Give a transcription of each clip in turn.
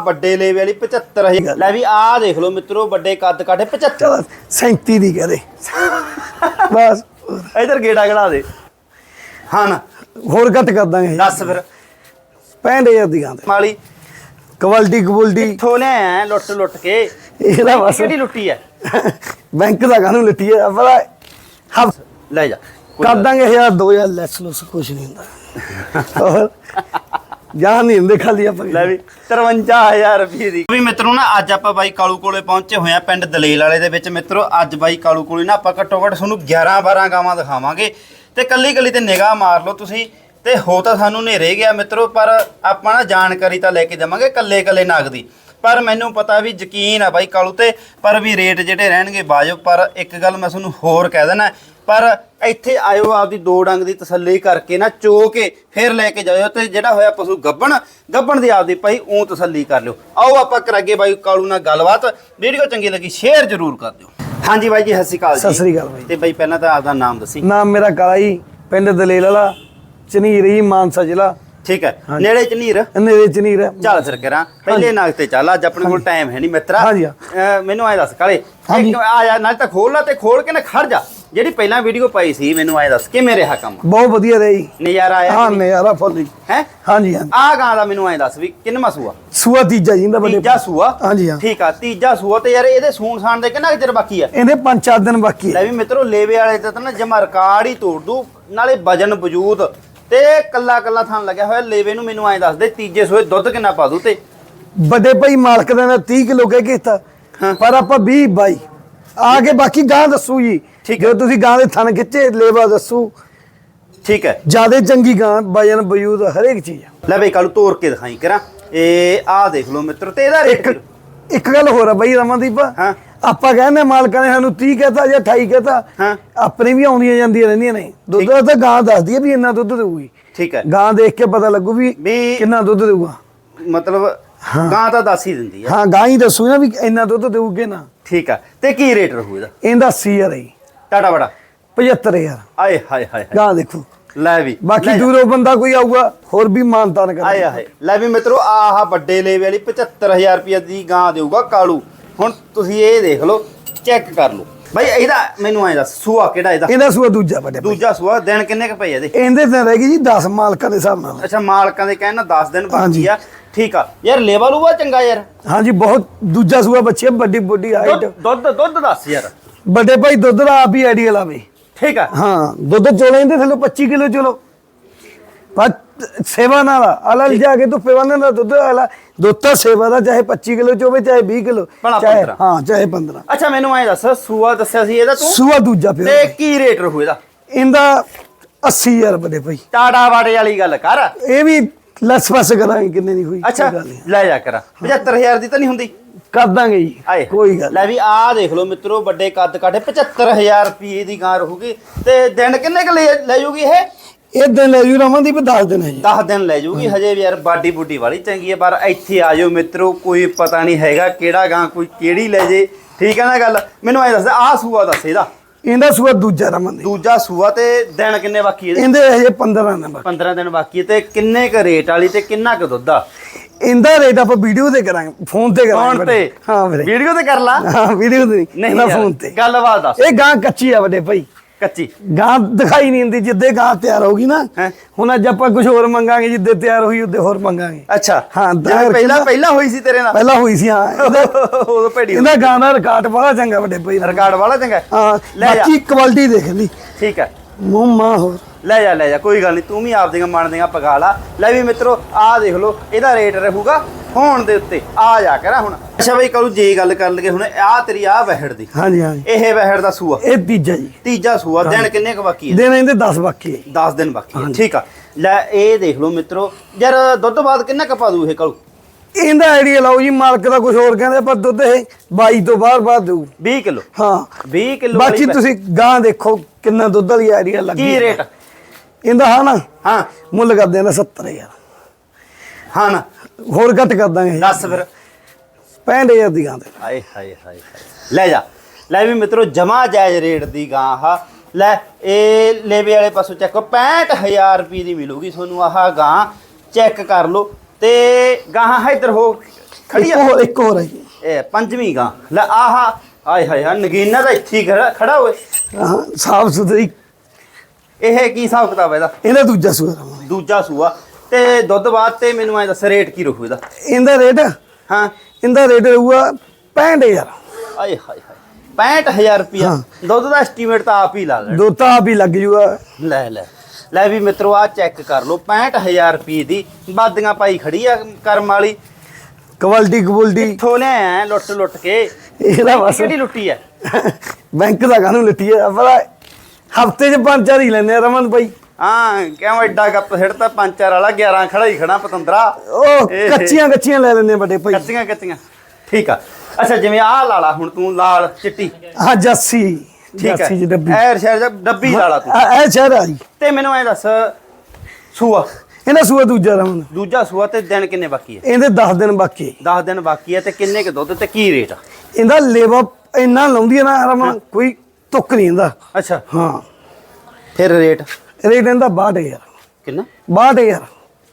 ਵੱਡੇ ਲੇਵੇ ਵਾਲੀ 75000 ਲੈ ਵੀ ਆਹ ਦੇਖ ਲਓ ਮਿੱਤਰੋ ਵੱਡੇ ਕੱਦ ਕਾਠੇ 75 ਚਲ 37 ਦੀ ਕਹਦੇ। ਬਸ। ਇਧਰ ਗੇੜਾ ਗੜਾ ਦੇ। ਹਾਂ ਨਾ। ਹੋਰ ਘੱਟ ਕਰ ਦਾਂਗੇ। ਦੱਸ ਫਿਰ। 65000 ਦੀ ਗਾਂ ਮਾਲੀ। ਕੁਆਲਿਟੀ ਕੁਆਲਿਟੀ ਕਿੱਥੋਂ ਲਿਆਇਆ ਲੁੱਟ ਲੁੱਟ ਕੇ? ਇਹਦਾ ਬਸ। ਕਿਹੜੀ ਲੁੱਟੀ ਐ? ਬੈਂਕ ਦਾ ਕਾਹਨੂੰ ਲੱਟੀ ਹੈ ਪਰ ਹੱਥ ਲੈ ਜਾ। ਕਰ ਦਾਂਗੇ ਹਜ਼ਾਰ 2000 ਲੈਸ ਲੋਸ ਕੁਛ ਨਹੀਂ ਹੁੰਦਾ। ਹੋਰ ਨਹੀਂ ਹੁੰਦੇ ਖਾਲੀ ਆਪਾਂ ਲੈ ਵੀ 53000 ਰੁਪਏ ਦੀ। ਵੀ ਮਿੱਤਰੋ ਨਾ, ਅੱਜ ਆਪਾਂ ਬਾਈ ਕਾਲੂ ਕੋਲੇ ਪਹੁੰਚੇ ਹੋਏ ਆ ਪਿੰਡ ਦਲੇਲ ਵਾਲੇ ਦੇ ਵਿੱਚ। ਮਿੱਤਰੋ, ਅੱਜ ਬਾਈ ਕਾਲੂ ਕੋਲੇ ਨਾ ਆਪਾਂ ਘੱਟੋ ਘੱਟ ਤੁਹਾਨੂੰ 11 12 ਗਾਵਾਂ ਦਿਖਾਵਾਂਗੇ। ਤੇ ਕੱਲੀ ਕੱਲੀ ਤੇ ਨਿਗਾਹ ਮਾਰ ਲਓ ਤੁਸੀਂ। ਤੇ ਹੋ ਤਾਂ ਸਾਨੂੰ ਨੇਰੇ ਗਿਆ ਮਿੱਤਰੋ, ਪਰ ਆਪਾਂ ਨਾ ਜਾਣਕਾਰੀ ਤਾਂ ਲੈ ਕੇ ਦੇਵਾਂਗੇ ਕੱਲੇ ਕੱਲੇ ਨਾਗ ਦੀ। ਪਰ ਮੈਨੂੰ ਪਤਾ ਵੀ ਯਕੀਨ ਆ ਬਾਈ ਕਾਲੂ ਤੇ, ਪਰ ਵੀ ਰੇਟ ਜਿਹੜੇ ਰਹਿਣਗੇ ਬਾਜੋ। ਪਰ ਇੱਕ ਗੱਲ ਮੈਂ ਤੁਹਾਨੂੰ ਹੋਰ ਕਹਿ ਦੇਣਾ ਪਰ ਇੱਥੇ ਆਇਓ ਆਪਦੀ ਦੋ ਡੰਗ ਦੀ ਤਸੱਲੀ ਕਰਕੇ ਨਾ ਚੋ ਕੇ ਫਿਰ ਲੈ ਕੇ ਜਾਇਓ ਤੇ ਜਿਹੜਾ ਹੋਇਆ ਪਸ਼ੂ ਗੱਬਣ ਗੱਬਣ ਦੀ ਆਪਦੀ ਭਾਈ ਉਹ ਤਸੱਲੀ ਕਰ ਲਿਓ। ਆਓ ਆਪਾਂ ਕਰਾਂਗੇ ਬਾਈ ਕਾਲੂ ਨਾਲ ਗੱਲਬਾਤ। ਵੀਡੀਓ ਚੰਗੀ ਲੱਗੀ ਸ਼ੇਅਰ ਜ਼ਰੂਰ ਕਰ ਦਿਓ। ਹਾਂਜੀ ਬਾਈ ਜੀ ਸਤਿ ਸ਼੍ਰੀ ਅਕਾਲ ਜੀ। ਸਤਿ ਸ੍ਰੀ ਅਕਾਲ ਬਾਈ। ਤੇ ਬਾਈ ਪਹਿਲਾਂ ਤਾਂ ਆਪਦਾ ਨਾਮ ਦੱਸੀ। ਨਾਮ ਮੇਰਾ ਕਾਲਾ ਜੀ ਪਿੰਡ ਦਲੇਲ ਵਾਲਾ ਚਨੀਰੀ ਮਾਨਸਾ ਜ਼ਿਲ੍ਹਾ। ਠੀਕ ਹੈ। ਨੇੜੇ ਚ ਨੀਰ ਨੇੜੇ ਚਨੀਰ। ਚੱਲ ਫਿਰ ਕਰਾਂ। ਪਹਿਲੇ ਨਾਗ ਤੇ ਚੱਲ ਅੱਜ ਆਪਣੇ ਕੋਲ ਟਾਈਮ ਹੈ ਨਹੀਂ ਮਿੱਤਰਾ। ਮੈਨੂੰ ਐ ਦੱਸ ਕਾਲੇ ਆ ਜਾ ਨਾਲ ਤਾਂ ਖੋਲ ਲਾ ਤੇ ਖੋਲ ਕੇ ਨਾ ਖੜ ਜਾ। ਜਿਹੜੀ ਪਹਿਲਾਂ ਵੀਡੀਓ ਪਾਈ ਸੀ ਮੈਨੂੰ ਐ ਦੱਸ ਕਿਵੇਂ ਰਿਹਾ ਕੰਮ? ਬਹੁਤ ਵਧੀਆ ਰਹੀ ਨਜ਼ਾਰਾ ਆਇਆ ਹਾਂ ਨਜ਼ਾਰਾ ਫੁੱਲ ਜੀ। ਹੈ? ਹਾਂਜੀ ਹਾਂਜੀ। ਆ ਗਾਂ ਦਾ ਮੈਨੂੰ ਐ ਦੱਸ ਵੀ ਕਿੰਨਵਾਂ ਸੂਆ? ਸੂਆ ਤੀਜਾ ਜੀ ਇਹਦਾ ਵੱਡੇ ਤੀਜਾ ਸੂਆ? ਹਾਂਜੀ ਹਾਂ। ਠੀਕ ਆ ਤੀਜਾ ਸੂਆ ਤੇ ਯਾਰ ਇਹਦੇ ਸੂਣ ਸਾਣ ਦੇ ਕਿੰਨਾ ਚਿਰ ਬਾਕੀ ਆ? ਇਹਦੇ ਪੰਜ ਚਾਰ ਦਿਨ ਬਾਕੀ ਲੈ ਹੈ ਵੀ ਮਿੱਤਰੋ ਲੇਵੇ ਵਾਲੇ ਤੇ ਤਾਂ ਨਾ ਜਮਾ ਰਿਕਾਰਡ ਹੀ ਤੋੜ ਦੂ ਨਾਲੇ ਵਜਨ ਵਜੂਦ ਤੇ ਕੱਲਾ ਕੱਲਾ ਥਾਂ ਲੱਗਿਆ ਹੋਇਆ ਲੇਵੇ ਨੂੰ ਮੈਨੂੰ ਐ ਦੱਸ ਦੇ ਤੀਜੇ ਸੂਏ ਦੁੱਧ ਕਿੰਨਾ ਪਾ ਦੂ ਤੇ? ਵੱਡੇ ਭਾਈ ਮਾਲਕ ਦਾ 30 ਕਿਲੋ ਕਹਿ ਕੇ ਦਿੱਤਾ। ਪਰ ਆਪਾਂ 20 ਬਾਈ। ਆ ਕੇ ਬਾਕੀ ਗਾਂ ਦੱਸੂ ਜੀ ਠੀਕ ਜੋ ਤੁਸੀਂ ਗਾਂ ਦੇ ਥਣ ਖਿੱਚੇ ਲੇਵਾ ਦੱਸੂ। ਠੀਕ ਹੈ। ਜਿਆਦੇ ਚੰਗੀ ਗਾਂ ਵਜਨ ਬਯੂਦ ਹਰੇਕ ਚੀਜ਼ ਆ। ਲੈ ਬਈ ਕੱਲ ਤੋੜ ਕੇ ਦਿਖਾਈ ਕਰਾਂ। ਇਹ ਆਹ ਦੇਖ ਲਓ ਮਿੱਤਰੋ ਤੇ ਇਹਦਾ ਰੇਟ ਇੱਕ ਇੱਕ ਗੱਲ ਹੋਰ ਆ ਬਈ ਰਮਨਦੀਪ। ਹਾਂ। ਆਪਾਂ ਕਹਿੰਦੇ ਮਾਲਕਾਂ ਨੇ ਸਾਨੂੰ 30 ਕਹਤਾ ਜਾਂ 28 ਕਹਤਾ। ਹਾਂ। ਆਪਣੇ ਵੀ ਆਉਂਦੀਆਂ ਜਾਂਦੀਆਂ ਰਹਿੰਦੀਆਂ ਨੇ। ਦੁੱਧ ਦਾ ਤਾਂ ਗਾਂ ਦੱਸਦੀ ਹੈ ਵੀ ਇੰਨਾ ਦੁੱਧ ਦੇਊਗੀ। ਠੀਕ ਹੈ। ਗਾਂ ਦੇਖ ਕੇ ਪਤਾ ਲੱਗੂ ਵੀ ਕਿੰਨਾ ਦੁੱਧ ਦੇਊਗਾ। ਮਤਲਬ ਗਾਂ ਤਾਂ ਦੱਸ ਹੀ ਦਿੰਦੀ ਆ। ਹਾਂ ਗਾਂ ਹੀ ਦੱਸੂ ਨਾ ਵੀ ਇੰਨਾ ਦੁੱਧ ਦੇਊਗੇ ਨਾ। ਠੀਕ ਆ। ਤੇ ਕੀ ਰੇਟ ਰਹੂ ਇਹਦਾ? ਇਹਦਾ 80000 ਹੈ ਟਾਟਾ ਬੜਾ। 75000 ਆਏ ਹਾਏ ਹਾਏ ਹਾਏ। ਗਾਂ ਦੇਖੋ। ਲੈ ਵੀ ਬਾਕੀ। ਦੂਰੋਂ ਬੰਦਾ ਕੋਈ ਆਊਗਾ ਹੋਰ ਵੀ ਮਾਨਤਾਨ ਆਏ ਕਰਾਂਗੇ ਹਾਏ। ਲੈ ਵੀ ਮਿੱਤਰੋ ਆਹ ਵੱਡੇ ਲੇਵੇ ਵਾਲੀ 75000 ਰੁਪਏ ਦੀ ਗਾਂ ਦੇਊਗਾ ਕਾਲੂ। ਹੁਣ ਤੁਸੀਂ ਇਹ ਦੇਖ ਲਓ ਚੈੱਕ ਕਰ ਲਓ। ਬਾਈ ਇਹਦਾ ਮੈਨੂੰ ਐਂ ਦੱਸ ਸੂਆ ਕਿਹੜਾ ਇਹਦਾ? ਇਹਦਾ ਸੂਆ ਦੂਜਾ ਵੱਡੇ ਭਾਈ। ਦੂਜਾ ਸੂਆ ਦਿਨ ਕਿੰਨੇ ਕ ਪਏ ਇਹਦੇ? ਇਹਦੇ ਤੇ ਰਹਿ ਗਈ ਜੀ 10 ਮਾਲਕਾਂ ਦੇ ਹਿਸਾਬ ਨਾਲ। ਅੱਛਾ ਮਾਲਕਾਂ ਦੇ ਕਹਿਣ ਨਾਲ 10 ਦਿਨ ਬਾਕੀ ਹਾਂਜੀ। ਆ। ਠੀਕ ਆ। ਯਾਰ ਲੇਵਾ ਲੂਵਾ ਚੰਗਾ ਯਾਰ। ਹਾਂਜੀ ਬਹੁਤ ਦੂਜਾ ਸੂਆ ਬੱਚੇ ਵੱਡੀ ਵੱਡੀ ਹਾਈਟ ਦੁੱਧ ਦੁੱਧ ਦੱਸ ਯਾਰ। ਵੱਡੇ ਭਾਈ ਦੁੱਧ ਦਾ ਆਪ ਹੀ ਆਈਡੀਆ ਲਾਵੇ। ਠੀਕ ਆ। ਹਾਂ ਦੁੱਧ ਚੋਲੇ ਇਹਦੇ ਥੱਲੇ 25 ਕਿਲੋ ਚਲੋ। ਪਰ ਸੇਵਾ ਨਾਲ ਅਲਲ ਜਾ ਕੇ ਧੁੱਪੇ ਬੰਨਣ ਦਾ ਦੁੱਧ ਅਲਾ ਦੁੱਧ ਤਾਂ ਸੇਵਾ ਦਾ ਚਾਹੇ 25 ਕਿਲੋ ਚ ਹੋਵੇ ਚਾਹੇ 20 ਕਿਲੋ ਭਲਾ ਚਾਹੇ 15 ਹਾਂ ਚਾਹੇ 15 ਅੱਛਾ ਮੈਨੂੰ ਐਂ ਦੱਸ ਸੂਆ ਦੱਸਿਆ ਸੀ ਇਹਦਾ ਤੂੰ? ਸੂਆ ਦੂਜਾ ਪਿਆ ਤੇ ਕੀ ਰੇਟ ਰਹੂ ਇਹਦਾ? ਇਹਦਾ 80000 ਵੱਡੇ ਭਾਈ। ਟਾਟਾ ਵਾੜੇ ਵਾਲੀ ਗੱਲ ਕਰ। ਇਹ ਵੀ ਲੈਸ ਪਾਸ ਕਰਾਂਗੇ ਕਿੰਨੇ ਦੀ ਹੋਈ ਅੱਛਾ ਨਹੀਂ। ਲੈ ਜਾ ਕਰਾ। 75000 ਦੀ ਤਾਂ ਨਹੀਂ ਹੁੰਦੀ। ਕਰ ਦਾਂਗੇ ਜੀ। ਆਏ ਕੋਈ ਗੱਲ ਲੈ ਵੀ ਆਹ ਦੇਖ ਲਓ ਮਿੱਤਰੋ ਵੱਡੇ ਕੱਦ ਕਾਠੇ 75000 ਰੁਪਏ ਦੀ ਗਾਂ ਰਹੂਗੀ। ਤੇ ਦਿਨ ਕਿੰਨੇ ਕੁ ਲੈ ਲੈ ਜੂਗੀ ਇਹ? ਇਹ ਦਿਨ ਲੈ ਜੂ ਰਮਨਦੀਪ 10 ਦਿਨ ਹੈ ਜੀ। 10 ਦਿਨ ਲੈ ਜੂਗੀ। ਹਜੇ ਵੀ ਯਾਰ ਬਾਡੀ ਬੁੱਡੀ ਵਾਲੀ ਚੰਗੀ ਹੈ ਪਰ ਇੱਥੇ ਆ ਜਾਓ ਮਿੱਤਰੋ ਕੋਈ ਪਤਾ ਨਹੀਂ ਹੈਗਾ ਕਿਹੜਾ ਗਾਂ ਕੋਈ ਕਿਹੜੀ ਲੈ ਜੇ। ਠੀਕ ਹੈ ਨਾ ਗੱਲ? ਮੈਨੂੰ ਐ ਦੱਸ ਆਹ ਸੂਆ ਦੱਸ ਇਹਦਾ। ਇਹਦਾ ਸੂਆ ਦੂਜਾ ਰਮਨਦੀਪ ਦੂਜਾ ਸੂਆ ਤੇ ਦਿਨ ਕਿੰਨੇ ਬਾਕੀ ਇਹਦੇ? ਇਹਦੇ ਹਜੇ 15 ਨੰਬਰ 15 ਦਿਨ ਬਾਕੀ ਹੈ ਤੇ ਕਿੰਨੇ ਕ ਰੇਟ ਵਾਲੀ ਤੇ ਕਿੰਨਾ ਕ ਦੁੱਧ ਆ? ਇਹਦਾ ਰੇਟ ਆਪਾਂ ਵੀਡੀਓ ਤੇ ਕਰਾਂਗੇ ਫੋਨ ਤੇ ਕਰਾਂਗੇ ਫੋਨ ਤੇ। ਹਾਂ ਵੀਰੇ ਵੀਡੀਓ ਤੇ ਕਰ ਲਾ। ਹਾਂ ਵੀਡੀਓ ਤੇ। ਨਹੀਂ ਯਾਰ, ਫੋਨ ਤੇ। ਗੱਲਬਾਤ ਦੱਸ। ਇਹ ਗਾਂ ਕੱਚੀ ਆ ਵੱਡੇ ਭਾਈ। ਕੱਚੀ। ਗਾਂ ਦਿਖਾਈ ਨਹੀਂ ਹੁੰਦੀ ਜਿੱਦੇ ਗਾਂ ਤਿਆਰ ਹੋਗੀ ਨਾ? ਹੁਣ ਅੱਜ ਆਪਾਂ ਕੁਝ ਹੋਰ ਮੰਗਾਂਗੇ ਜਿੱਦੇ ਤਿਆਰ ਹੋਈ ਉਹਦੇ ਹੋਰ ਮੰਗਾਂਗੇ। ਅੱਛਾ। ਹਾਂ, ਪਹਿਲਾਂ ਪਹਿਲਾਂ ਹੋਈ ਸੀ ਤੇਰੇ ਨਾਲ? ਪਹਿਲਾਂ ਹੋਈ ਸੀ ਹਾਂ। ਉਦੋਂ ਭੇੜੀ ਇਹਦਾ ਗਾਂ ਦਾ ਰਿਕਾਰਡ ਬੜਾ ਚੰਗਾ ਵੱਡੇ ਭਾਈ। ਰਿਕਾਰਡ ਵਾਲਾ ਚੰਗਾ। ਹੈ? ਲੈ ਬਾਕੀ ਕੁਆਲਿਟੀ ਦੇਖ ਲਈ। ਠੀਕ ਹੈ। ਮੂੰਹ ਹੋਰ ਲੈ ਜਾ ਲੈ ਜਾ ਕੋਈ ਗੱਲ ਨਹੀਂ ਤੂੰ ਵੀ ਆਪਦੀਆਂ ਮੰਨਦੀਆਂ ਪਗਾ ਲਾ। ਲੈ ਵੀ ਮਿੱਤਰੋ ਆਹ ਦੇਖ ਲਓ ਇਹਦਾ ਰੇਟ ਰਹੂਗਾ ਹੋਣ ਦੇ ਉੱਤੇ। ਆ ਜਾ ਕਰਾ ਹੁਣ। ਅੱਛਾ ਬਈ ਕਰੂ ਜੇ ਗੱਲ ਕਰ ਲਗੇ ਹੁਣ ਆਹ ਤੇਰੀ ਆਹ ਵਹਿੜ ਦੀ। ਹਾਂਜੀ ਹਾਂਜੀ। ਇਹ ਵਹਿੜ ਦਾ ਸੂਆ। ਇਹ ਤੀਜਾ ਜੀ। ਤੀਜਾ ਸੂਆ ਦਿਨ ਕਿੰਨੇ ਕੁ ਬਾਕੀ ਹੈ? ਦਿਨ ਇਹਦੇ 10 ਬਾਕੀ ਹੈ। 10 ਦਿਨ ਬਾਕੀ ਹੈ। ਠੀਕ ਆ। ਲੈ ਇਹ ਦੇਖ ਲਓ ਮਿੱਤਰੋ ਯਾਰ ਦੁੱਧ ਬਾਅਦ ਕਿੰਨਾ ਕੁ ਪਾ ਦੂ ਇਹ ਕਰੂ? ਇਹਦਾ ਆਈਡੀਆ ਲਾਓ ਜੀ ਮਾਲਕ ਦਾ ਕੁਝ ਹੋਰ ਕਹਿੰਦੇ ਪਰ ਦੁੱਧ ਇਹ 22 ਤੋਂ ਬਾਹਰ ਬਾਅਦ ਦੇਊ। 20 ਕਿਲੋ? ਹਾਂ। 20 ਕਿਲੋ ਬਾਕੀ ਤੁਸੀਂ ਗਾਂ ਦੇਖੋ ਕਿੰਨਾ ਦੁੱਧ ਵਾਲੀ ਆਈਡੀਆ ਲੱਗੀ ਕੀ ਰੇਟ ਇਹਦਾ ਹਾਂ ਨਾ? ਹਾਂ। ਮੁੱਲ ਕਰਦੇ ਆ ਨਾ 70000 ਹਾਂ ਨਾ। ਹੋਰ ਘੱਟ ਕਰ ਦਾਂਗੇ। ਦੱਸ ਫਿਰ। 65000 ਦੀ ਗਾਂ ਦੇ। ਹਾਏ ਹਾਏ ਹਾਏ। ਲੈ ਜਾ। ਲੈ ਵੀ ਮਿੱਤਰੋ ਜਮਾ ਜਾਇਜ਼ ਰੇਟ ਦੀ ਗਾਂ ਆਹ ਲੈ ਇਹ ਲੇਵੇ ਵਾਲੇ ਪਾਸੋਂ ਚੈੱਕ 65000 ਰੁਪਏ ਦੀ ਮਿਲੂਗੀ ਤੁਹਾਨੂੰ ਆਹ ਗਾਂ ਚੈੱਕ ਕਰ ਲਓ। ਤੇ ਗਾਹਾਂ ਇੱਧਰ ਹੋ ਖੜੀ ਇੱਕ ਆ ਹੋਰ ਇੱਕ ਹੋਰ ਹੈ ਜੀ। ਇਹ ਪੰਜਵੀਂ ਗਾਂ। ਲੈ ਆਹਾ ਆਏ ਹਾਏ ਹਾਂ ਨਗੀਨਾ ਦਾ ਇੱਥੇ ਹੀ ਖੜਾ ਖੜਾ ਹੋਏ। ਹਾਂ ਸਾਫ਼ ਸੁਥਰੀ। ਇਹ ਕੀ ਹਿਸਾਬ ਕਿਤਾਬ ਹੈ ਇਹਦਾ? ਇਹਦਾ ਦੂਜਾ ਸੂਆ ਦੂਜਾ ਸੂਆ। ਤੇ ਦੁੱਧ ਬਾਅਦ ਤੇ ਮੈਨੂੰ ਐ ਦੱਸ ਰੇਟ ਕੀ ਰਹੂ ਇਹਦਾ? ਇਹਦਾ ਰੇਟ? ਹਾਂ। ਇਹਦਾ ਰੇਟ ਰਹੂਗਾ 65000 ਆਏ ਹਾਏ ਹਾਏ। 65000 ਰੁਪਿਆ ਦੁੱਧ ਦਾ ਐਸਟੀਮੇਟ ਤਾਂ ਆਪ ਹੀ ਲਾ ਲੈ ਤਾਂ ਆਪ ਹੀ ਲੱਗ ਜੂਗਾ। ਲੈ ਲੈ। ਲੈ ਵੀ ਮਿੱਤਰੋ ਆ ਚੈੱਕ ਕਰ ਲਓ 65000 ਰੁਪਏ ਦੀ ਬਾਦੀਆਂ ਪਾਈ ਖੜੀ ਆ ਕਰਮ ਵਾਲੀ। ਕੁਆਲਿਟੀ ਕੁਆਲਿਟੀ ਕਿੱਥੋਂ ਲਿਆਇਆ ਲੁੱਟ ਲੁੱਟ ਕੇ ਇਹਦਾ ਬਸ। ਕਿਹੜੀ ਲੁੱਟੀ ਐ? ਬੈਂਕ ਦਾ ਕਾਹਨੂੰ ਲੱਟੀ ਹੈ ਪਰ ਹਫ਼ਤੇ 'ਚ ਪੰਜ ਚਾਰ ਹੀ ਆ ਰਮਨ ਭਾਈ ਹਾਂ ਕਿਉਂ ਐਡਾ ਗੱਪ ਸਿੜਤਾ ਪੰਜ ਚਾਰ ਵਾਲਾ 11 ਖੜਾ ਹੀ ਖੜਾ ਪਤੰਦਰਾ। ਉਹ ਕੱਚੀਆਂ ਕੱਚੀਆਂ ਲੈ ਲੈਂਦੇ ਆ ਵੱਡੇ ਭਾਈ। ਕੱਚੀਆਂ ਕੱਚੀਆਂ। ਠੀਕ ਆ। ਅੱਛਾ ਜਿਵੇਂ ਆਹ ਲਾਲਾ ਹੁਣ ਤੂੰ ਲਾਲ ਚਿੱਟੀ। ਹਾਂ ਜੱਸੀ। ਠੀਕ ਹੈ। ਜੱਸੀ ਜੀ ਡੱਬੀ। ਐਰ ਸ਼ਹਿਰ ਦਾ ਡੱਬੀ ਲਾਲਾ ਤੂੰ। ਇਹ ਸ਼ਹਿਰ ਆ ਜੀ। ਤੇ ਮੈਨੂੰ ਐ ਦੱਸ ਸੂਆ। ਇਹਦਾ ਸੂਆ ਦੂਜਾ ਰਮਨ ਦੂਜਾ ਸੂਆ ਤੇ ਦਿਨ ਕਿੰਨੇ ਬਾਕੀ ਐ ਇਹਦੇ 10 ਦਿਨ ਬਾਕੀ ਹੈ। 10 ਦਿਨ ਬਾਕੀ ਐ ਤੇ ਕਿੰਨੇ ਕੁ ਦੁੱਧ ਤੇ ਕੀ ਰੇਟ ਆ? ਇਹਦਾ ਲੇਵਾ ਇੰਨਾ ਲਾਉਂਦੀ ਹੈ ਨਾ ਰਮਨ ਕੋਈ ਤੁੱਕ ਨਹੀਂ ਇਹਦਾ। ਅੱਛਾ। ਹਾਂ। ਫਿਰ ਰੇਟ ਰੇਟ ਇਹਦਾ 62000 ਕਿੰਨਾ? 62000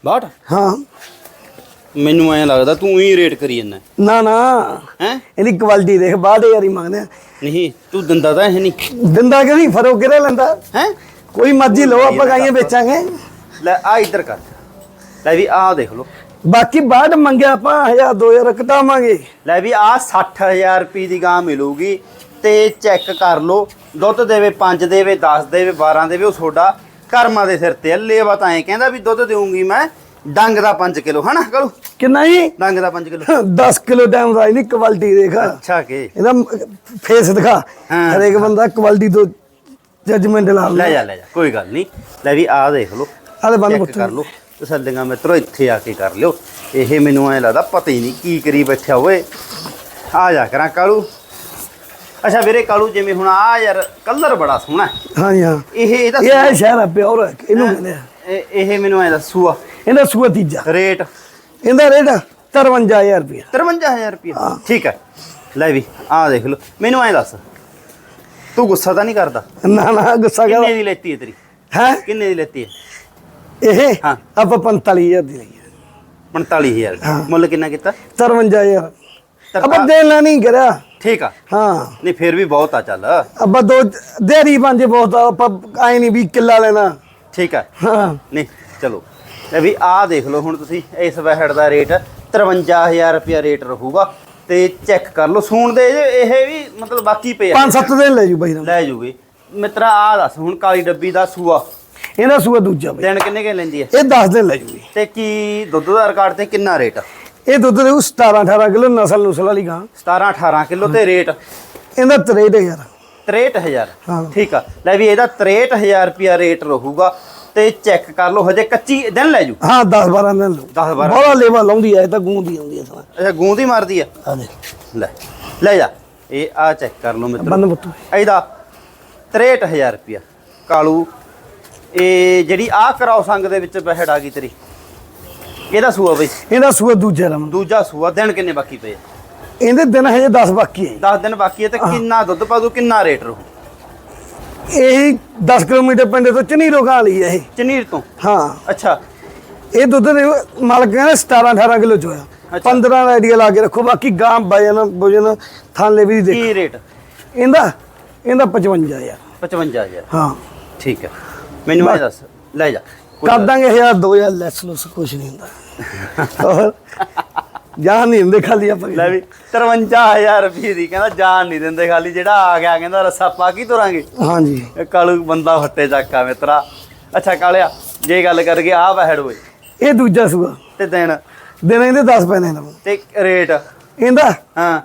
62 ਹਾਂ। ਮੈਨੂੰ ਐ ਲੱਗਦਾ ਤੂੰ ਹੀ ਰੇਟ ਕਰੀ ਜਾਂਦਾ। ਨਾ ਨਾ। ਹੈ? ਇਹਦੀ ਕੁਆਲਿਟੀ ਦੇਖ 62000 ਹੀ ਮੰਗਦੇ ਆ। ਨਹੀਂ ਤੂੰ ਦਿੰਦਾ ਤਾਂ ਇਹ ਨਹੀਂ। ਦਿੰਦਾ ਕਿ ਨਹੀਂ? ਫਰੋ ਕਿਹੜਾ ਲੈਂਦਾ? ਹੈ? ਕੋਈ ਮਰਜ਼ੀ ਲਓ ਆਪਾਂ ਗਾਈਆਂ ਵੇਚਾਂਗੇ। ਲੈ ਆ ਇੱਧਰ ਕਰ। ਲੈ ਵੀ ਆਹ ਦੇਖ ਲਓ। ਬਾਕੀ ਬਾਅਦ ਮੰਗਿਆ ਆਪਾਂ 1000 2000 ਘਟਾਵਾਂਗੇ ਲੈ ਵੀ ਆ 60000 ਰੁਪਏ ਦੀ ਗਾਂ ਮਿਲੂਗੀ ਤੇ ਚੈੱਕ ਕਰ ਲਓ। ਦੁੱਧ ਦੇਵੇ 5 ਦੇਵੇ 10 ਦੇਵੇ 12 ਦੇਵੇ ਉਹ ਤੁਹਾਡਾ ਕਰਮਾਂ ਦੇ ਸਿਰ ਤੇ ਆ। ਲੇਵਾ ਤਾਂ ਐ ਕਹਿੰਦਾ ਵੀ ਦੁੱਧ ਦੇਊਂਗੀ ਮੈਂ। ਡੰਗ ਦਾ 5 ਕਿਲੋ ਹਨਾ ਕਲੂ? ਕਿੰਨਾ ਜੀ? ਡੰਗ ਦਾ 5 ਕਿਲੋ। 10 ਕਿਲੋ ਟਾਈਮ ਦਾ ਇਹਦੀ ਕੁਆਲਿਟੀ ਦੇਖ। ਅੱਛਾ ਕੇ? ਇਹਦਾ ਫੇਸ ਦਿਖਾ। ਹਰੇਕ ਬੰਦਾ ਕੁਆਲਿਟੀ ਤੋਂ ਜੱਜਮੈਂਟ ਲਾ ਲੈ ਜਾ ਲੈ ਜਾ ਕੋਈ ਗੱਲ ਨਹੀਂ। ਲੈ ਵੀ ਆਹ ਦੇਖ ਲਓ। ਆਲੇ ਬੰਦ ਪੁੱਤ। ਕਰ ਲਓ। ਤਸੱਲੀਆਂ ਮਿੱਤਰੋ ਇੱਥੇ ਆ ਕੇ ਕਰ ਲਿਓ। ਇਹ ਮੈਨੂੰ ਐ ਲੱਗਦਾ ਪਤਾ ਹੀ ਨਹੀਂ ਕੀ ਕਰੀ ਬੈਠਿਆ ਓਏ ਆ ਜਾ ਕਰਾਂ ਕਾਲੂ। ਅੱਛਾ ਵੀਰੇ ਕਾਲੂ ਜਿਵੇਂ ਹੁਣ ਆ ਯਾਰ ਕਲਰ ਬੜਾ ਸੋਹਣਾ ਹੈ। ਹਾਂ ਇਹ ਇਹਦਾ ਇਹ ਸ਼ਹਿਰ ਆ ਪਿਓਰ ਇਹਨੂੰ ਕਹਿੰਦੇ ਆ। ਇਹ ਇਹ ਮੈਨੂੰ ਐ ਦੱਸੂਆ ਇਹਦਾ ਸੂਆ ਤੀਜਾ। ਰੇਟ? ਇਹਦਾ ਰੇਟ 53000 ਰੁਪਏ 53000 ਰੁਪਏ ਠੀਕ ਹੈ। ਲੈ ਵੀ ਆਹ ਦੇਖ ਲਓ। ਮੈਨੂੰ ਐ ਦੱਸ ਤੂੰ ਗੁੱਸਾ ਤਾਂ ਨਹੀਂ ਕਰਦਾ? ਨਾ ਨਾ ਗੁੱਸਾ ਕਿੰਨੇ ਦੀ ਲੈਤੀ ਹੈ ਤੇਰੀ? ਹੈ? ਕਿੰਨੇ ਦੀ ਲੈਤੀ ਹੈ? ਇਹ ਹਾਂ। ਆਪਾਂ 45000 ਦੀ ਲਈ ਹੈ। 45000 ਹਾਂ। ਮੁੱਲ ਕਿੰਨਾ ਕੀਤਾ? 53000 ਤਰਪਾ- ਆਪਾਂ ਦੇਣਾ ਨਹੀਂ ਕਰਿਆ। ਠੀਕ ਆ। ਹਾਂ। ਨਹੀਂ ਫਿਰ ਵੀ ਬਹੁਤ ਆ ਚੱਲ। ਆਪਾਂ ਦੋ ਦੇਰੀ ਪੰਜ ਬਹੁਤ ਆ, ਆਪਾਂ ਆਏ ਨਹੀਂ ਵੀ ਕਿੱਲਾ ਲੈਣਾ। ਠੀਕ ਆ। ਹਾਂ। ਨਹੀਂ ਚਲੋ। ਇਹ ਵੀ ਆਹ ਦੇਖ ਲਓ ਹੁਣ ਤੁਸੀਂ ਇਸ ਵੈਹੜ ਦਾ ਰੇਟ 53000 ਰੁਪਿਆ ਰੇਟ ਰਹੂਗਾ। ਤੇ ਚੈੱਕ ਕਰ ਲਓ ਸੂਣ ਦੇ ਇਹ ਵੀ ਮਤਲਬ ਬਾਕੀ ਪਏ ਆ। ਪੰਜ ਸੱਤ ਦਿਨ ਲੈ ਜੂ ਬਾਈ ਰਾਮ। ਲੈ ਜੂਗੇ। ਮਿੱਤਰਾ ਆਹ ਦੱਸ ਹੁਣ ਕਾਲੀ ਡੱਬੀ ਦਾ ਸੂਆ। ਇਹਦਾ ਸੂਆ ਦੂਜਾ ਬਾਈ। ਦਿਨ ਕਿੰਨੇ ਕੇ ਲੈਂਦੀ ਹੈ? ਇਹ 10 ਦਿਨ ਲੈ ਜੂਗੀ। ਤੇ ਕੀ ਦੁੱਧ ਦਾ ਰਿਕਾਰਡ ਤੇ ਕਿੰਨਾ ਰੇਟ? ਇਹ ਦੁੱਧ ਦੇਊ 17 18 ਕਿਲੋ ਨਸਲ ਨੁਸਲ ਵਾਲੀ ਗਾਂ। 17 18 ਕਿਲੋ ਤੇ ਰੇਟ। ਇਹਦਾ 63000 63000 ਹਾਂ। ਠੀਕ ਆ। ਲੈ ਵੀ ਇਹਦਾ 63000 ਰੁਪਿਆ ਰੇਟ ਰਹੂਗਾ। ਤੇ ਚੈੱਕ ਕਰ ਲਓ ਹਜੇ ਕੱਚੀ ਦਿਨ ਲੈ ਜੂ? ਹਾਂ 10 12 ਦਿਨ ਲਓ 10 12 ਬੜਾ ਲੇਵਾ ਲਾਉਂਦੀ ਐ ਤਾਂ ਗੂੰਦੀ ਆਉਂਦੀ ਐ ਸਾਲਾ ਅੱਛਾ ਗੂੰਦ ਹੀ ਮਾਰਦੀ ਆ? ਦੇ ਲੈ ਲੈ ਜਾ ਇਹ ਆ ਚੈੱਕ ਕਰ ਲਓ ਮਿੱਤਰੋ। ਬੰਦ ਪੁੱਤੂ। ਇਹਦਾ 63000 ਰੁਪਿਆ ਕਾਲੂ ਇਹ ਜਿਹੜੀ ਆ ਕਰਾਓ ਸੰਗ ਦੇ ਵਿੱਚ ਬਹਿੜ ਆ ਗਈ ਤੇਰੀ। ਇਹਦਾ ਸੂਆ ਬਈ। ਇਹਦਾ ਸੂਆ ਦੂਜਾ ਰਮ ਦੂਜਾ ਸੂਆ ਦਿਨ ਕਿੰਨੇ ਬਾਕੀ ਪਏ ਇਹਦੇ ਦਿਨ ਹਜੇ 10 ਬਾਕੀ ਐ 10 ਦਿਨ ਬਾਕੀ ਹੈ ਤੇ ਕਿੰਨਾ ਦੁੱਧ ਪਾ ਦੂ ਕਿੰਨਾ ਰੇਟ ਰਹੂ? ਇਹ 10 ਕਿਲੋਮੀਟਰ ਪਿੰਡ ਤੋਂ ਚਨੀ ਰੋਗਾ ਲਈ ਇਹ। ਚਨੀਰ ਤੋਂ? ਹਾਂ। ਅੱਛਾ। ਇਹ ਦੁੱਧ ਦੇ ਮਾਲਕ ਕਹਿੰਦੇ 17 18 ਕਿਲੋ ਚੋਇਆ ਅੱਛਾ। 15 ਦਾ ਆਈਡੀਆ ਲਾ ਕੇ ਰੱਖੋ ਬਾਕੀ ਗਾਂ ਵਜਨ ਭੋਜਨ ਥਾਲੇ ਵੀ ਦੇਖ। ਕੀ ਰੇਟ? ਇਹਦਾ ਇਹਦਾ 55000 55000 ਹਾਂ। ਠੀਕ ਹੈ। ਮੈਨੂੰ ਇਹ ਦੱਸ ਲੈ ਜਾ। ਕੋਈ ਕਰ ਦਾਂਗੇ 1000 2000 ਲੈਸ ਲੁਸ ਕੁਛ ਨਹੀਂ ਹੁੰਦਾ। ਹੋਰ? ਜਾਨ ਨਹੀਂ ਹੁੰਦੇ ਖਾਲੀ ਆਪਾਂ ਲੈ ਵੀ 53000 ਰੁਪਏ ਦੀ ਕਹਿੰਦਾ ਜਾਨ ਨਹੀਂ ਦਿੰਦੇ ਖਾਲੀ ਜਿਹੜਾ ਆ ਗਿਆ ਕਹਿੰਦਾ ਰੱਸਾ ਪਾ ਕੀ ਤੁਰਾਂਗੇ। ਹਾਂਜੀ। ਇਹ ਕਾਲੂ ਬੰਦਾ ਫੱਟੇ ਚੱਕਾ ਮਿੱਤਰਾ ਅੱਛਾ ਕਾਲਿਆ ਜੇ ਗੱਲ ਕਰਗੇ ਆ ਬਹਿੜ ਹੋਏ ਇਹ ਦੂਜਾ ਸੂਆ। ਤੇ ਦਿਨ? ਦਿਨ ਇਹਦੇ 10 ਪੈਣੇ ਨੇ। ਤੇ ਰੇਟ? ਇਹਦਾ? ਹਾਂ।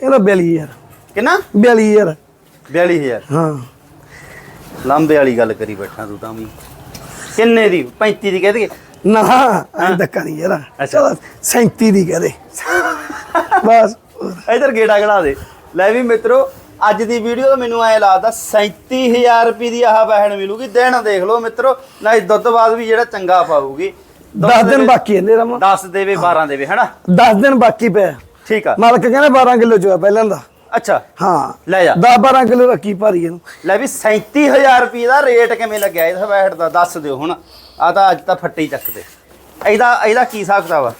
ਇਹਦਾ 42000 ਕਿੰਨਾ? 42000 42000 ਹਾਂ। ਲਾਂਬੇ ਵਾਲੀ ਗੱਲ ਕਰੀ ਬੈਠਾ ਤੂੰ ਤਾਂ ਵੀ। ਕਿੰਨੇ ਦੀ? 35 ਦੀ ਕਹਦੇ ਨਾ ਐਂ ਧੱਕਾ ਨਹੀਂ ਯਾਰ। ਅੱਛਾ। ਚਲ 37 ਦੀ ਕਹਦੇ ਬਸ। ਇਧਰ ਗੇੜਾ ਗੜਾ ਦੇ। ਲੈ ਵੀ ਮਿੱਤਰੋ ਅੱਜ ਦੀ ਵੀਡੀਓ ਮੈਨੂੰ ਐ ਲੱਗਦਾ 37000 ਰੁਪਏ ਦੀ ਆਹ ਬਹਿਣ ਮਿਲੂਗੀ। ਦਿਨ ਦੇਖ ਲਓ ਮਿੱਤਰੋ ਨਾ ਦੁੱਧ ਬਾਅਦ ਵੀ ਜਿਹੜਾ ਚੰਗਾ ਪਾਊਗੀ। 10 ਦਿਨ ਬਾਕੀ ਹੈ ਨੇਰਾ 10 ਦੇਵੇ 12 ਦੇਵੇ ਹਨਾ? 10 ਦਿਨ ਬਾਕੀ ਪਿਆ। ਠੀਕ ਆ। ਮਾਲਕ ਕਹਿੰਦਾ 12 ਕਿਲੋ ਚੋਇਆ ਪਹਿਲਾਂ ਦਾ। ਅੱਛਾ। ਹਾਂ। ਲੈ ਜਾ। 10 12 ਕਿਲੋ ਰੱਖੀ ਭਾਰੀ ਇਹਨੂੰ। ਲੈ ਵੀ 37000 ਰੁਪਏ ਦਾ ਰੇਟ ਕਿਵੇਂ ਲੱਗਿਆ? ਇਸ ਬੈਠ ਦਾ ਦੱਸ ਦਿਓ ਹੁਣ। ਆ ਤਾਂ ਅੱਜ ਤਾਂ ਫੱਟੀ ਚੱਕਦੇ ਇਹਦਾ ਇਹਦਾ ਕੀ ਹਿਸਾਬ ਕਿਤਾਬ ਆ?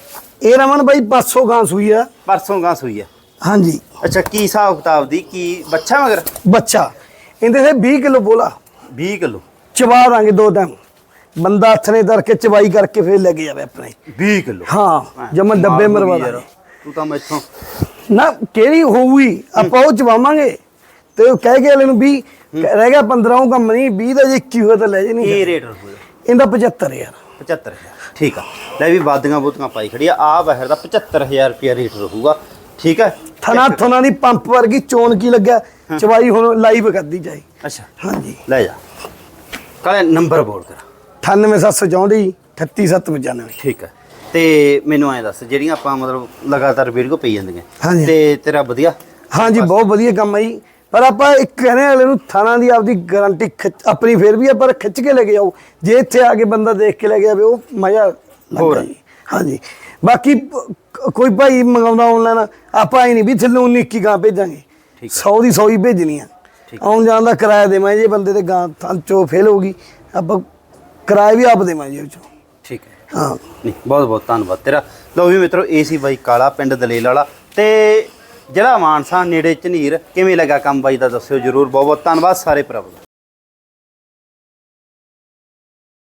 ਇਹ ਰਮਨ ਬਾਈ 500 ਗਾਂ ਸੂਈ ਆ। ਪਰਸੋਂ ਗਾਂ ਸੂਈ ਆ। ਹਾਂਜੀ। ਅੱਛਾ ਕੀ ਹਿਸਾਬ ਕਿਤਾਬ ਦੀ? ਕੀ ਬੱਚਾ ਮਗਰ? ਬੱਚਾ। ਇਹਦੇ ਤੇ 20 ਕਿਲੋ ਬੋਲਾ। 20 ਕਿਲੋ। ਚਬਾ ਦਾਂਗੇ ਦੋ ਟਾਈਮ ਬੰਦਾ ਹੱਥ ਨੇ ਧਰ ਕੇ ਚਬਾਈ ਕਰਕੇ ਫੇਰ ਲੈ ਕੇ ਜਾਵੇ ਆਪਣੇ। 20 ਕਿਲੋ। ਹਾਂ ਮੈਂ ਡੱਬੇ ਮਰਵਾ ਦਾਂਗੇ। ਤੂੰ ਤਾਂ ਮੈਥੋਂ ਨਾ ਕਿਹੜੀ ਹੋਊਗੀ? ਆਪਾਂ ਉਹ ਚਵਾਵਾਂਗੇ। ਤੇ ਉਹ ਕਹਿ ਕੇ ਵਾਲੇ ਨੂੰ 20 ਰਹਿ ਗਿਆ 15 ਉਹ ਕੰਮ ਨਹੀਂ 20 ਦਾ ਜੇ 21 ਹੋਇਆ ਤਾਂ ਲੈ ਜੇ ਨਹੀਂ ਕੀ ਰੇਟ ਰਹੂਗਾ ਇਹਦਾ 75 ਯਾਰ 75000 ਠੀਕ ਆ। ਲੈ ਵੀ ਵਾਦੀਆਂ ਬੂਤੀਆਂ ਪਾਈ ਖੜੀ ਆ। ਆ ਬਹਿਰ ਦਾ 75000 ਰੁਪਿਆ ਰੇਟ ਰਹੂਗਾ। ਠੀਕ ਹੈ ਥਣਾ ਥਣਾ ਦੀ ਪੰਪ ਵਰਗੀ ਚੋਣ ਕੀ ਲੱਗਿਆ? ਚਵਾਈ ਹੁਣ ਲਾਈਵ ਕਰਦੀ ਜਾਏ ਅੱਛਾ। ਹਾਂਜੀ। ਲੈ ਜਾ। ਕਾਲੇ ਨੰਬਰ ਬੋਲ ਕਰ। 98764 38795 ਠੀਕ ਹੈ ਤੇ ਮੈਨੂੰ ਐਂ ਦੱਸ ਜਿਹੜੀਆਂ ਆਪਾਂ ਮਤਲਬ ਲਗਾਤਾਰ ਵੀਡੀਓ ਪਈ ਜਾਂਦੀਆਂ। ਹਾਂਜੀ। ਤੇ ਤੇਰਾ ਵਧੀਆ? ਹਾਂਜੀ ਬਹੁਤ ਵਧੀਆ ਕੰਮ ਹੈ ਜੀ। ਪਰ ਆਪਾਂ ਇੱਕ ਕਹਿੰਦੇ ਵਾਲੇ ਨੂੰ ਥਾਣਾ ਦੀ ਆਪਦੀ ਗਾਰੰਟੀ ਆਪਣੀ ਫੇਰ ਵੀ ਆ ਪਰ ਖਿੱਚ ਕੇ ਲੈ ਕੇ ਜਾਓ। ਜੇ ਇੱਥੇ ਆ ਕੇ ਬੰਦਾ ਦੇਖ ਕੇ ਲੈ ਕੇ ਜਾਵੇ ਉਹ ਮਜ਼ਾ ਹੋਰ। ਲੱਗਦਾ ਜੀ। ਹਾਂਜੀ। ਬਾਕੀ ਪ- ਕੋਈ ਭਾਈ ਮੰਗਾਉਂਦਾ ਆਨਲਾਈਨ ਆਪਾਂ ਹੀ ਨਹੀਂ ਵੀ ਥੱਲੇ 19 ਕੀ ਗਾਂ ਭੇਜਾਂਗੇ। ਠੀਕ 100 ਦੀ 100 ਹੀ ਭੇਜਣੀ ਆ। ਆਉਣ ਜਾਣ ਦਾ ਕਿਰਾਇਆ ਦੇਵਾਂ ਜੇ ਬੰਦੇ ਤੇ ਗਾਂ ਥਾਂ ਚੋਂ ਫੇਲ ਹੋਊਗੀ ਆਪਾਂ ਕਿਰਾਇਆ ਵੀ ਆਪ ਦੇਵਾਂ ਜੀ ਉਹ ਚੋਂ। ਠੀਕ ਹੈ। ਹਾਂ। ਨਹੀਂ, ਬਹੁਤ ਬਹੁਤ ਧੰਨਵਾਦ ਤੇਰਾ। ਲਓ ਵੀ ਮਿੱਤਰੋ ਏ ਸੀ ਬਾਈ ਕਾਲਾ, ਪਿੰਡ ਦਲੇਲ ਵਾਲਾ। ਤੇ ਜਿਹੜਾ ਮਾਨਸਾ ਨੇੜੇ ਝਨੀਰ, ਕਿਵੇਂ ਲੱਗਾ ਕੰਮ ਬਾਈ ਦਾ, ਦੱਸਿਓ ਜਰੂਰ। ਬਹੁਤ ਬਹੁਤ ਧੰਨਵਾਦ ਸਾਰੇ ਭਰਾਵਾਂ ਦਾ।